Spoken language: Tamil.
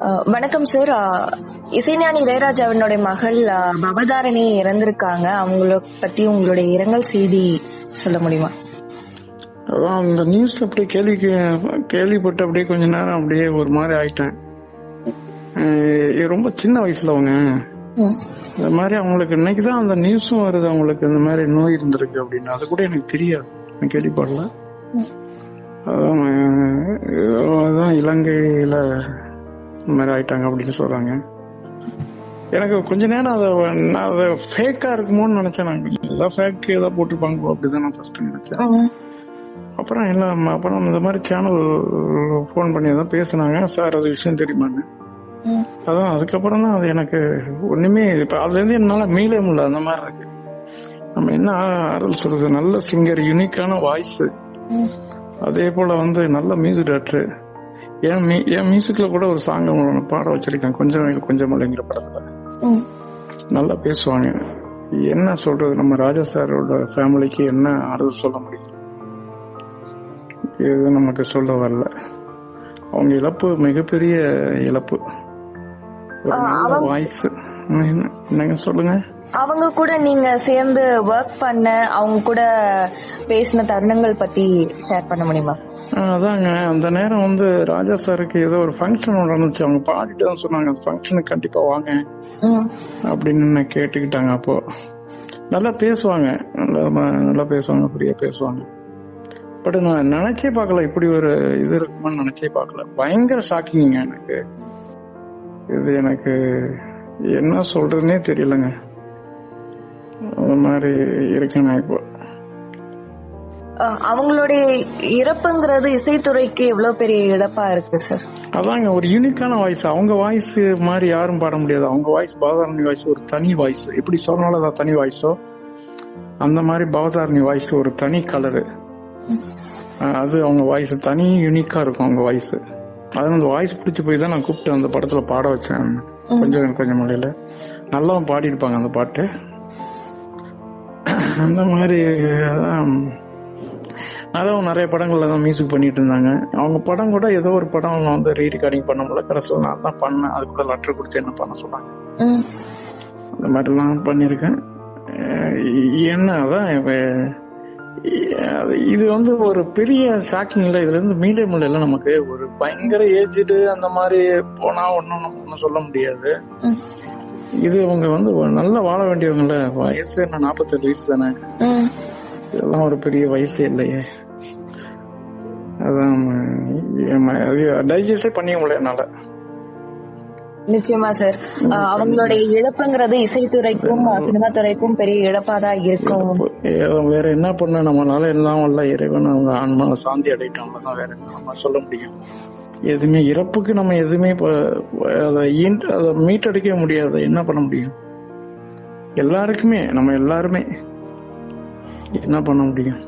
வணக்கம் சார் இசைஞானி இளையராஜாவினுடைய மகள் பவதாரணி இறந்திருக்காங்க. அவங்கள பத்தி உங்களுடைய இரங்கல் செய்தி சொல்ல முடியுமா? அந்த நியூஸ் அப்படியே கேள்வி கேள்விப்பட்டு அப்படியே கொஞ்ச நேரம் அப்படியே ஒரு மாதிரி ஆயிட்டேன். ரொம்ப சின்ன வயசுல அவங்க. இந்த மாதிரி அவங்களுக்கு இன்னைக்கு தான் அந்த நியூஸும் வருது. அவங்களுக்கு இந்த மாதிரி நோய் இருந்திருக்கு அப்படின்னு. அது கூட எனக்கு தெரியாது. நான் கேள்விப்படல. அதான் இலங்கையில இந்த மாதிரி ஆயிட்டாங்க அப்படின்னு சொல்றாங்க. எனக்கு கொஞ்ச நேரம் அதை நான் அதை ஃபேக்கா இருக்குமோன்னு நினைச்சேன் நான். ஏதாவது ஃபேக் ஏதாவது போட்டிருப்பாங்களோ அப்படிதான் நான் ஃபர்ஸ்ட் நினைச்சேன். அப்புறம் எல்லாம் அப்புறம் இந்த மாதிரி சேனல் ஃபோன் பண்ணி தான் பேசுனாங்க. சார் அது விஷயம் தெரியுமான்னு. ம். அதான் அதுக்கப்புறம் தான் அது எனக்கு ஒண்ணுமே இப்ப அதுல இருந்து என்னால மீள முடியல அந்த மாதிரி இருக்கு. நம்ம என்ன ஆறுதல் சொல்றது? நல்ல சிங்கர் யூனிக்கான வாய்ஸ். அதே போல வந்து நல்ல மியூசிக் டைரக்டர் என் என் மியூசிக்ல கூட ஒரு சாங் பாட வச்சிருக்கேன். கொஞ்சம் கொஞ்சம் இல்லைங்கிற படத்துல. நல்லா பேசுவாங்க. என்ன சொல்றது? நம்ம ராஜா சாரோட ஃபேமிலிக்கு என்ன ஆறுதல் சொல்ல முடியும்? இது நமக்கு சொல்ல வரல. அவங்க இழப்பு மிகப்பெரிய இழப்பு. ஒரு நல்ல வாய்ஸ் என்னங்க சொல்லுங்க? அவங்க கூட நீங்க சேர்ந்து ஒர்க் பண்ண அவங்க கூட பேசின தருணங்கள் பத்தி ஷேர் பண்ண முடியுமா? அதாங்க. அந்த நேரம் வந்து ராஜா சாருக்கு ஏதோ ஒரு ஃபங்க்ஷன் நடந்துச்சு. அவங்க பாடிட்டு தான் சொன்னாங்க அந்த ஃபங்க்ஷனுக்கு கண்டிப்பா வாங்க. அப்படின்னு கேட்டுக்கிட்டாங்க அப்போ. நல்லா பேசுவாங்க. நல்லா நல்லா பேசுவாங்க ஃப்ரீயா பேசுவாங்க. பட் நான் நினைச்சே பார்க்கல இப்படி ஒரு இது இருக்குமான்னு நினைச்சே பார்க்கல. பயங்கர ஷாக்கிங்க எனக்கு. இது எனக்கு என்ன சொல்றதுனே தெரியலங்க. அந்த மாதிரி இருக்கேன் நான் இப்போ அவங்களுடைய இறப்புங்கிறது இசைத்துறைக்கு எவ்வளவு பெரிய இழப்பா இருக்கு சார். அதாங்க ஒரு யூனிக்கான வாய்ஸ் அவங்க வாய்ஸ் மாதிரி யாரும் பாட முடியாது. அவங்க வாய்ஸ் பவதாரணி வாய்ஸ் ஒரு தனி வாய்ஸ் எப்படி சொன்னாலும் அதான் தனி வாய்ஸோ அந்த மாதிரி பவதாரணி வாய்ஸ் ஒரு தனி கலரு அது அவங்க வாய்ஸ் தனி யூனிக்கா இருக்கும் அவங்க வாய்ஸ் அது அந்த வாய்ஸ் பிடிச்சி போய் தான் நான் கூப்பிட்டு அந்த படத்துல பாட வச்சேன். கொஞ்சம் கொஞ்சம் மொழியில நல்லா பாடியிருப்பாங்க அந்த பாட்டு. அந்த மாதிரி அதான். அதான் நிறைய படங்கள்ல தான் மியூசிக் பண்ணிட்டு இருந்தாங்க. அவங்க படம் கூட ஏதோ ஒரு படம் வந்து ரீ ரெக்கார்டிங் பண்ண முடியல. கடைசியில் நான் தான் பண்ணேன். அது கூட லெட்டர் கொடுத்து என்ன பண்ண சொன்னாங்க. அந்த மாதிரிலாம் பண்ணியிருக்கேன். என்ன அதான் இது வந்து ஒரு பெரிய ஷாக்கிங் இல்லை. இதுல இருந்து மீள முடியல. நமக்கு ஒரு பயங்கர ஏஜ்டு அந்த மாதிரி போனா ஒன்றும் நம்ம ஒன்றும் சொல்ல முடியாது. இது அவங்க வந்து நல்லா வாழ வேண்டியவங்கல்ல. வயசு என்ன நாற்பத்தெட்டு வயசு தானே. இதெல்லாம் ஒரு பெரிய வயசே இல்லையே. அதான் டைஜஸ்டே பண்ணிக்க முடியல என்னால. நிச்சயமா சார் அவங்களுடைய இழப்புங்கிறது இசைத்துறைக்கும் சினிமா துறைக்கும் பெரிய இழப்பா தான் இருக்கும். வேற என்ன பண்ண நம்மளால எல்லாம் வல்ல இறைவன் அவங்க ஆன்மாவை சாந்தி அடையிட்டோம் தான் வேற நம்ம சொல்ல முடியும். எதுவுமே இறப்புக்கு நம்ம எதுவுமே அதை அதை மீட்டடிக்க முடியாது. என்ன பண்ண முடியும்? எல்லாருக்குமே நம்ம எல்லாருமே என்ன பண்ண முடியும்?